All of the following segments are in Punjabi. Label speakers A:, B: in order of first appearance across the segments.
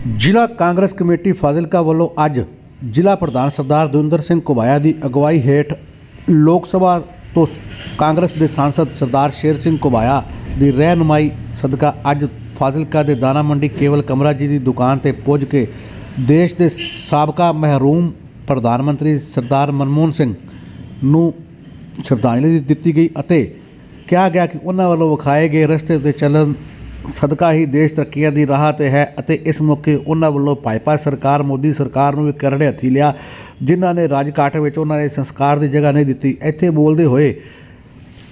A: ਜ਼ਿਲ੍ਹਾ ਕਾਂਗਰਸ ਕਮੇਟੀ ਫਾਜ਼ਿਲਕਾ ਵੱਲੋਂ ਅੱਜ ਜ਼ਿਲ੍ਹਾ ਪ੍ਰਧਾਨ ਸਰਦਾਰ ਦਵਿੰਦਰ ਸਿੰਘ ਕੁਬਾਇਆ ਦੀ ਅਗਵਾਈ ਹੇਠ ਲੋਕ ਸਭਾ ਤੋਂ ਕਾਂਗਰਸ ਦੇ ਸਾਂਸਦ ਸਰਦਾਰ ਸ਼ੇਰ ਸਿੰਘ ਕੁਬਾਇਆ ਦੀ ਰਹਿਨੁਮਾਈ ਸਦਕਾ ਅੱਜ ਫਾਜ਼ਿਲਕਾ ਦੇ ਦਾਣਾ ਮੰਡੀ ਕੇਵਲ ਕਮਰਾ ਜੀ ਦੀ ਦੁਕਾਨ ਤੇ ਪੁੱਜ ਕੇ ਦੇਸ਼ ਦੇ ਸਾਬਕਾ ਮਹਿਰੂਮ ਪ੍ਰਧਾਨ ਮੰਤਰੀ ਸਰਦਾਰ ਮਨਮੋਹਨ ਸਿੰਘ ਨੂੰ ਸ਼ਰਧਾਂਜਲੀ ਦਿੱਤੀ ਗਈ ਅਤੇ ਕਿਹਾ ਗਿਆ ਕਿ ਉਹਨਾਂ ਵੱਲੋਂ ਵਿਖਾਏ ਗਏ ਰਸਤੇ ਤੇ ਚੱਲਣ ਸਦਕਾ ਹੀ ਦੇਸ਼ ਤਰੱਕੀਆਂ ਦੀ ਰਾਹ ਤੇ ਹੈ ਅਤੇ ਇਸ ਮੌਕੇ ਉਹਨਾਂ ਵੱਲੋਂ ਭਾਜਪਾ ਸਰਕਾਰ, ਮੋਦੀ ਸਰਕਾਰ ਨੂੰ ਵੀ ਕਰੜੇ ਹੱਥੀ ਲਿਆ, ਜਿਨ੍ਹਾਂ ਨੇ ਰਾਜਕਾਟ ਵਿੱਚ ਉਹਨਾਂ ਨੇ ਸੰਸਕਾਰ ਦੀ ਜਗ੍ਹਾ ਨਹੀਂ ਦਿੱਤੀ। ਇੱਥੇ ਬੋਲਦੇ ਹੋਏ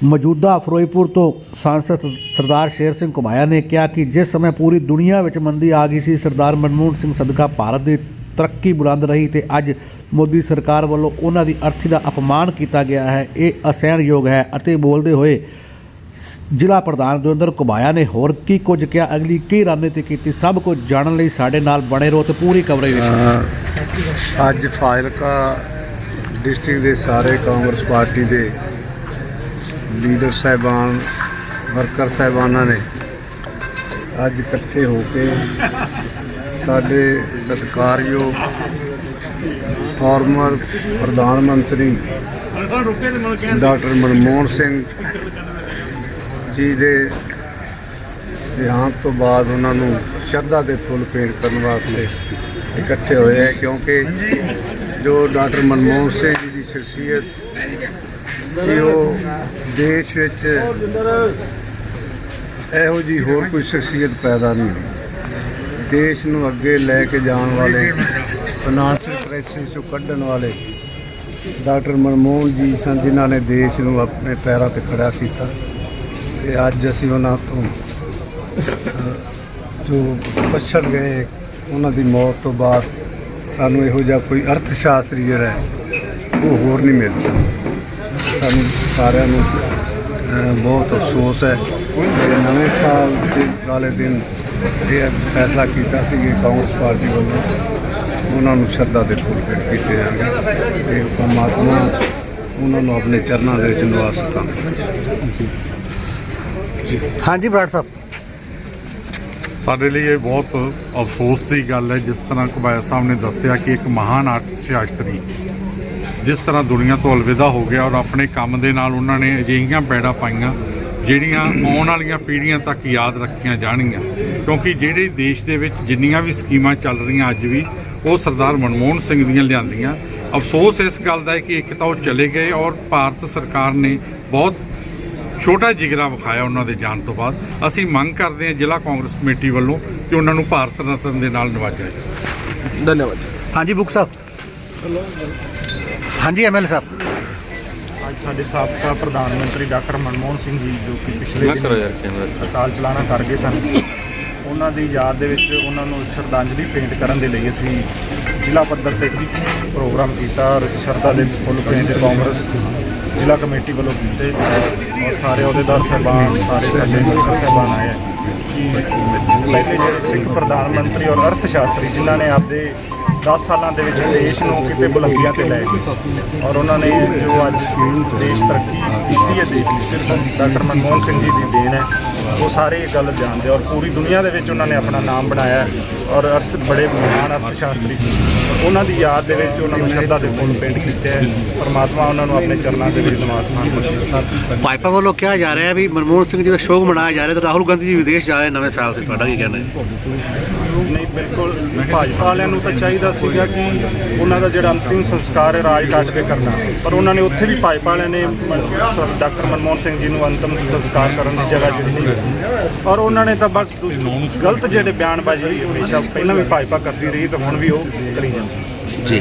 A: ਮੌਜੂਦਾ ਫਿਰੋਜ਼ਪੁਰ ਤੋਂ ਸਾਂਸਦ ਸਰਦਾਰ ਸ਼ੇਰ ਸਿੰਘ ਘੁਮਾਇਆ ਨੇ ਕਿਹਾ ਕਿ ਜਿਸ ਸਮੇਂ ਪੂਰੀ ਦੁਨੀਆ ਵਿੱਚ ਮੰਦੀ ਆ ਗਈ ਸੀ, ਸਰਦਾਰ ਮਨਮੋਹਨ ਸਿੰਘ ਸਦਕਾ ਭਾਰਤ ਦੀ ਤਰੱਕੀ ਬੁਲੰਦ ਰਹੀ ਤੇ ਅੱਜ ਮੋਦੀ ਸਰਕਾਰ ਵੱਲੋਂ ਉਹਨਾਂ ਦੀ ਅਰਥੀ ਦਾ ਅਪਮਾਨ ਕੀਤਾ ਗਿਆ ਹੈ। ਇਹ ਅਸਹਿਣਯੋਗ ਹੈ ਅਤੇ ਬੋਲਦੇ ਹੋਏ ਜ਼ਿਲ੍ਹਾ ਪ੍ਰਧਾਨ ਦਵਿੰਦਰ ਕੁਬਾਇਆ ਨੇ। ਹੋਰ ਕੀ ਕੁਝ ਕਿਹਾ? ਅਗਲੀ ਕੀ ਰਣਨੀਤੀ ਕੀਤੀ? ਸਭ ਕੁਝ ਜਾਣਨ ਲਈ ਸਾਡੇ ਨਾਲ ਬਣੇ ਰਹੋ ਤੇ ਪੂਰੀ ਕਵਰੇਜ ਵਿੱਚ।
B: ਅੱਜ ਫਾਜ਼ਿਲਕਾ ਡਿਸਟ੍ਰਿਕਟ ਦੇ ਸਾਰੇ ਕਾਂਗਰਸ ਪਾਰਟੀ ਦੇ ਲੀਡਰ ਸਾਹਿਬਾਨ ਵਰਕਰ ਸਾਹਿਬਾਨਾਂ ਨੇ ਅੱਜ ਇਕੱਠੇ ਹੋ ਕੇ ਸਾਡੇ ਸਤਿਕਾਰਯੋਗ ਫਾਰਮਰ ਪ੍ਰਧਾਨ ਮੰਤਰੀ ਡਾਕਟਰ ਮਨਮੋਹਨ ਸਿੰਘ ਜੀ ਦੇ ਦੇਹਾਂਤ ਤੋਂ ਬਾਅਦ ਉਹਨਾਂ ਨੂੰ ਸ਼ਰਧਾ ਦੇ ਫੁੱਲ ਭੇਟ ਕਰਨ ਵਾਸਤੇ ਇਕੱਠੇ ਹੋਏ ਹੈ, ਕਿਉਂਕਿ ਜੋ ਡਾਕਟਰ ਮਨਮੋਹਨ ਸਿੰਘ ਜੀ ਦੀ ਸ਼ਖਸੀਅਤ ਸੀ, ਉਹ ਦੇਸ਼ ਵਿੱਚ ਇਹੋ ਜੀ ਹੋਰ ਕੋਈ ਸ਼ਖਸੀਅਤ ਪੈਦਾ ਨਹੀਂ ਹੋਈ। ਦੇਸ਼ ਨੂੰ ਅੱਗੇ ਲੈ ਕੇ ਜਾਣ ਵਾਲੇ ਫਾਈਨਾਂਸ਼ੀਅਲ ਕ੍ਰਾਈਸਿਸ ਚੋਂ ਕੱਢਣ ਵਾਲੇ ਡਾਕਟਰ ਮਨਮੋਹਨ ਜੀ ਸਨ, ਜਿਨ੍ਹਾਂ ਨੇ ਦੇਸ਼ ਨੂੰ ਆਪਣੇ ਪੈਰਾਂ ਤੇ ਖੜਾ ਕੀਤਾ। ਤੇ ਅੱਜ ਅਸੀਂ ਉਹਨਾਂ ਤੋਂ ਜੋ ਪਛੜ ਗਏ, ਉਹਨਾਂ ਦੀ ਮੌਤ ਤੋਂ ਬਾਅਦ ਸਾਨੂੰ ਇਹੋ ਜਿਹਾ ਕੋਈ ਅਰਥ ਸ਼ਾਸਤਰੀ ਜਿਹੜਾ ਉਹ ਹੋਰ ਨਹੀਂ ਮਿਲਦਾ ਸਾਨੂੰ ਸਾਰਿਆਂ ਨੂੰ ਬਹੁਤ ਅਫਸੋਸ ਹੈ। ਕਿ ਨਵੇਂ ਸਾਲ ਦੇ ਵਾਲੇ ਦਿਨ ਇਹ ਫੈਸਲਾ ਕੀਤਾ ਸੀ ਕਿ ਕਾਂਗਰਸ ਪਾਰਟੀ ਵੱਲੋਂ ਉਹਨਾਂ ਨੂੰ ਸ਼ਰਧਾ ਦੇ ਫੁੱਲ ਭੇਟ ਕੀਤੇ ਜਾਣਗੇ ਤੇ ਪਰਮਾਤਮਾ ਉਹਨਾਂ ਨੂੰ ਆਪਣੇ ਚਰਨਾਂ ਦੇ ਵਿੱਚ ਨਿਵਾਸ ਸਥਾਨ ਬਖਸ਼ੇ।
A: ਹਾਂਜੀ ਬਰਾੜ ਸਾਹਿਬ।
C: ਸਾਡੇ ਲਈ ਇਹ ਬਹੁਤ ਅਫਸੋਸ ਦੀ ਗੱਲ ਹੈ ਜਿਸ ਤਰ੍ਹਾਂ ਕਬਾਇਆ ਸਾਹਿਬ ਨੇ ਦੱਸਿਆ ਕਿ ਇੱਕ ਮਹਾਨ ਅਰਥ ਸ਼ਾਸਤਰੀ ਜਿਸ ਤਰ੍ਹਾਂ ਦੁਨੀਆ ਤੋਂ ਅਲਵਿਦਾ ਹੋ ਗਿਆ ਔਰ ਆਪਣੇ ਕੰਮ ਦੇ ਨਾਲ ਉਹਨਾਂ ਨੇ ਅਜਿਹੀਆਂ ਪੈੜਾਂ ਪਾਈਆਂ ਜਿਹੜੀਆਂ ਆਉਣ ਵਾਲੀਆਂ ਪੀੜ੍ਹੀਆਂ ਤੱਕ ਯਾਦ ਰੱਖੀਆਂ ਜਾਣਗੀਆਂ। ਕਿਉਂਕਿ ਜਿਹੜੇ ਦੇਸ਼ ਦੇ ਵਿੱਚ ਜਿੰਨੀਆਂ ਵੀ ਸਕੀਮਾਂ ਚੱਲ ਰਹੀਆਂ ਅੱਜ ਵੀ ਉਹ ਸਰਦਾਰ ਮਨਮੋਹਨ ਸਿੰਘ ਦੀਆਂ ਲਿਆਂਦੀਆਂ। ਅਫਸੋਸ ਇਸ ਗੱਲ ਦਾ ਹੈ ਕਿ ਇੱਕ ਤਾਂ ਉਹ ਚਲੇ ਗਏ ਔਰ ਭਾਰਤ ਸਰਕਾਰ ਨੇ ਬਹੁਤ ਛੋਟਾ ਜਿਗਰਾ ਵਿਖਾਇਆ ਉਹਨਾਂ ਦੇ ਜਾਣ ਤੋਂ ਬਾਅਦ। ਅਸੀਂ ਮੰਗ ਕਰਦੇ ਹਾਂ ਜ਼ਿਲ੍ਹਾ ਕਾਂਗਰਸ ਕਮੇਟੀ ਵੱਲੋਂ ਕਿ ਉਹਨਾਂ ਨੂੰ ਭਾਰਤ ਰਤਨ ਦੇ ਨਾਲ ਨਵਾਜਿਆ ਜਾਵੇ।
A: ਧੰਨਵਾਦ ਹਾਂਜੀ ਬੁੱਕ ਸਾਹਿਬ। ਹਾਂਜੀ ਐਮਐਲ ਸਾਹਿਬ।
D: ਅੱਜ ਸਾਡੇ ਸਾਬਕਾ ਪ੍ਰਧਾਨ ਮੰਤਰੀ ਡਾਕਟਰ ਮਨਮੋਹਨ ਸਿੰਘ ਜੀ ਜੋ ਕਿ ਪਿਛਲੇ ਦਿਨ ਅਕਾਲ ਚਲਾਣਾ ਕਰ ਗਏ ਸਨ। ਉਹਨਾਂ ਦੀ ਯਾਦ ਦੇ ਵਿੱਚ ਉਹਨਾਂ ਨੂੰ ਸ਼ਰਧਾਂਜਲੀ ਭੇਂਟ ਕਰਨ ਦੇ ਲਈ ਅਸੀਂ ਜ਼ਿਲ੍ਹਾ ਪੱਧਰ ਤੇ ਪ੍ਰੋਗਰਾਮ ਕੀਤਾ, ਔਰ ਅਸੀਂ ਸ਼ਰਧਾ ਦੇ ਫੁੱਲ ਭੇਂਟ ਕਾਂਗਰਸ ਜ਼ਿਲ੍ਹਾ ਕਮੇਟੀ ਵੱਲੋਂ ਕੀਤੇ ਔਰ ਸਾਰੇ ਅਹੁਦੇਦਾਰ ਸਾਹਿਬਾਨ, ਸਾਰੇ ਸਾਡੇ ਵਰਕਰ ਸਾਹਿਬਾਨ ਆਏ। ਕਿ ਪਹਿਲੇ ਜਿਹੜੇ ਸਿੱਖ ਪ੍ਰਧਾਨ ਮੰਤਰੀ ਔਰ ਅਰਥ ਸ਼ਾਸਤਰੀ ਜਿਨ੍ਹਾਂ ਨੇ ਆਪਦੇ 10 ਸਾਲਾਂ ਦੇ ਵਿੱਚ ਦੇਸ਼ ਨੂੰ ਕਿਤੇ ਬੁਲੰਦੀਆਂ ਤੇ ਲੈ ਗਏ। ਔਰ ਉਹਨਾਂ ਨੇ ਜੋ ਅੱਜ ਦੇਸ਼ ਤਰੱਕੀ ਕੀਤੀ ਹੈ ਦੇਸ਼ ਦੀ ਸਿਰਫ ਡਾਕਟਰ ਮਨਮੋਹਨ ਸਿੰਘ ਜੀ ਦੀ ਦੇਣ ਹੈ ਉਹ ਸਾਰੇ ਇਹ ਗੱਲ ਜਾਣਦੇ ਔਰ ਪੂਰੀ ਦੁਨੀਆ ਦੇ ਵਿੱਚ ਉਹਨਾਂ ਨੇ ਆਪਣਾ ਨਾਮ ਬਣਾਇਆ ਔਰ ਅਰਥ ਬੜੇ ਮਹਾਨ ਅਰਥ ਸ਼ਾਸਤਰੀ ਸੀ। ਉਹਨਾਂ ਦੀ ਯਾਦ ਦੇ ਵਿੱਚ ਉਹਨਾਂ ਨੂੰ ਸ਼ਰਧਾ ਦੇ ਫੁੱਲ ਪੇਂਟ ਕੀਤੇ ਹੈ। ਪਰਮਾਤਮਾ ਉਹਨਾਂ ਨੂੰ ਆਪਣੇ ਚਰਨਾਂ ਦੇ ਵਿੱਚ ਨਿਵਾਸ ਸਥਾਨ ਬਖਸ਼ੇ।
A: ਭਾਜਪਾ ਵੱਲੋਂ ਕਿਹਾ ਜਾ ਰਿਹਾ ਹੈ ਵੀ ਮਨਮੋਹਨ ਸਿੰਘ ਜੀ ਦਾ ਸ਼ੋਕ ਮਨਾਇਆ ਜਾ ਰਿਹਾ ਤੇ ਰਾਹੁਲ ਗਾਂਧੀ ਜੀ ਵਿਦੇਸ਼ ਜਾ ਰਹੇ ਨਵੇਂ ਸਾਲ ਤੇ ਤੁਹਾਡਾ ਕੀ ਕਹਿਣਾ ਹੈ?
D: ਨਹੀਂ ਬਿਲਕੁਲ ਭਾਜਪਾ ਵਾਲਿਆਂ ਨੂੰ ਤਾਂ ਚਾਹੀਦਾ ਸੀਗਾ ਕਿ ਉਹਨਾਂ ਦਾ ਜਿਹੜਾ ਅੰਤਿਮ ਸੰਸਕਾਰ ਹੈ ਰਾਜ ਘਾਟ ਤੇ ਕਰਨਾ ਪਰ ਉਹਨਾਂ ਨੇ ਉੱਥੇ ਵੀ ਭਾਜਪਾ ਵਾਲਿਆਂ ਨੇ ਡਾਕਟਰ ਮਨਮੋਹਨ ਸਿੰਘ ਜੀ ਨੂੰ ਅੰਤਿਮ ਸੰਸਕਾਰ ਕਰਨ ਦੀ ਜਗ੍ਹਾ ਜਿਹੜੀ ਨਹੀਂ ਦਿੱਤੀ ਔਰ ਉਹਨਾਂ ਨੇ ਤਾਂ ਬਸ ਗਲਤ ਜਿਹੜੇ ਬਿਆਨਬਾਜ਼ੀ ਹਮੇਸ਼ਾ ਪਹਿਲਾਂ ਵੀ ਭਾਜਪਾ ਕਰਦੀ ਰਹੀ ਤੇ ਹੁਣ ਵੀ ਉਹ ਕਰੀ ਜਾਂਦੀ
A: ਜੀ।